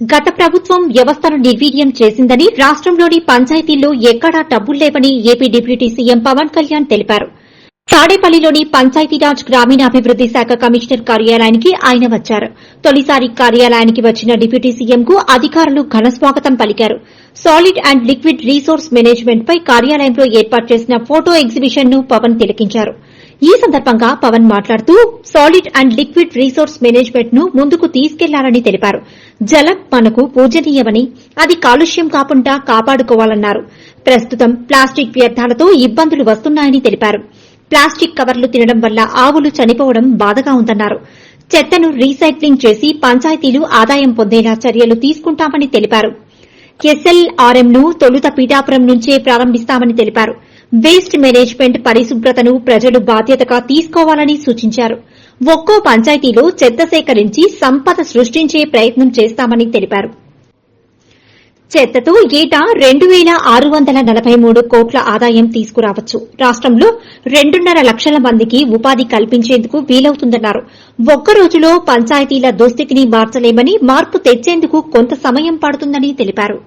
గత ప్రభుత్వం వ్యవస్థను నిర్వీర్యం చేసిందని రాష్టంలోని పంచాయతీల్లో ఎక్కడా డబ్బులు లేవని AP deputy CM Pawan Kalyan తెలిపారు. తాడేపల్లిలోని పంచాయతీరాజ్ గ్రామీణాభివృద్ది శాఖ కమిషనర్ కార్యాలయానికి ఆయన వచ్చారు. తొలిసారి కార్యాలయానికి వచ్చిన డిప్యూటీ సీఎంకు అధికారులు ఘన స్వాగతం పలికారు. Solid and liquid resource management పై కార్యాలయంలో ఏర్పాటు చేసిన ఫోటో ఎగ్జిబిషన్ను పవన్ తిలకించారు. ఈ సందర్భంగా పవన్ మాట్లాడుతూ సాలిడ్ అండ్ లిక్విడ్ రీసోర్స్ మేనేజ్మెంట్ను ముందుకు తీసుకెళ్ళాలని తెలిపారు. జలం మనకు పూజనీయమని అది కాలుష్యం కాకుండా కాపాడుకోవాలన్నారు. ప్రస్తుతం ప్లాస్టిక్ వ్యర్థాలతో ఇబ్బందులు వస్తున్నాయని తెలిపారు. ప్లాస్టిక్ కవర్లు తినడం వల్ల ఆవులు చనిపోవడం బాధగా ఉందన్నారు. చెత్తను రీసైక్లింగ్ చేసి పంచాయతీలు ఆదాయం పొందేలా చర్యలు తీసుకుంటామని తెలిపారు. ఎస్ఎల్ఆర్ఎంను తొలుత పీఠాపురం నుంచే ప్రారంభిస్తామని తెలిపారు. వేస్ట్ మేనేజ్మెంట్ పరిశుభ్రతను ప్రజలు బాధ్యతగా తీసుకోవాలని సూచించారు. ఒక్కో పంచాయతీలో చెత్త సేకరించి సంపద సృష్టించే ప్రయత్నం చేస్తామని తెలిపారు. చెత్తతో ఏటా రెండు వేల ఆరు వందల నలభై మూడు కోట్ల ఆదాయం తీసుకురావచ్చు. రాష్టంలో రెండున్నర లక్షల మందికి ఉపాధి కల్పించేందుకు వీలవుతుందన్నారు. ఒక్క రోజులో పంచాయతీల దుస్థితిని మార్చలేమని మార్పు తెచ్చేందుకు కొంత సమయం పడుతుందని తెలిపారు.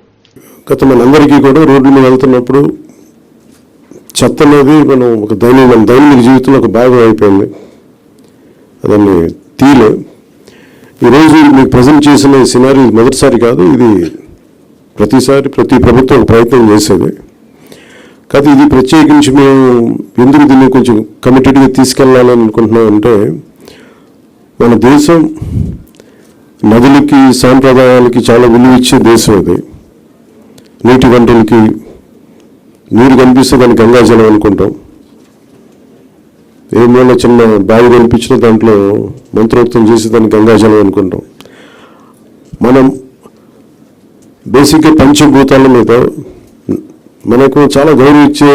గత మనందరికీ కూడా రోడ్డు మీద వెళ్తున్నప్పుడు చెత్త అనేది మనం ఒక దైనిక మన దైనిక జీవితంలో ఒక భాగం అయిపోయింది. దాన్ని తీలే. ఈరోజు మీకు ప్రజెంట్ చేసిన సినారీ మొదటిసారి కాదు ఇది ప్రతిసారి ప్రతి ప్రభుత్వం ప్రయత్నం చేసేది. కాదు ఇది ప్రత్యేకించి మేము ఎందుకు దీన్ని కొంచెం కమిటెడ్గా తీసుకెళ్ళాలని అనుకుంటున్నామంటే మన దేశం నదులకి సాంప్రదాయాలకి చాలా విలువ ఇచ్చే దేశం అది. నీటి వనరులకి నీరు కనిపిస్తే దాన్ని గంగాజలం అనుకుంటాం. ఏమైనా చిన్న బావి కనిపించినా దాంట్లో మంత్రోక్తం చేసి దాన్ని గంగాజలం అనుకుంటాం. మనం బేసిక్గా పంచభూతాల మీద మనకు చాలా గౌరవ ఇచ్చే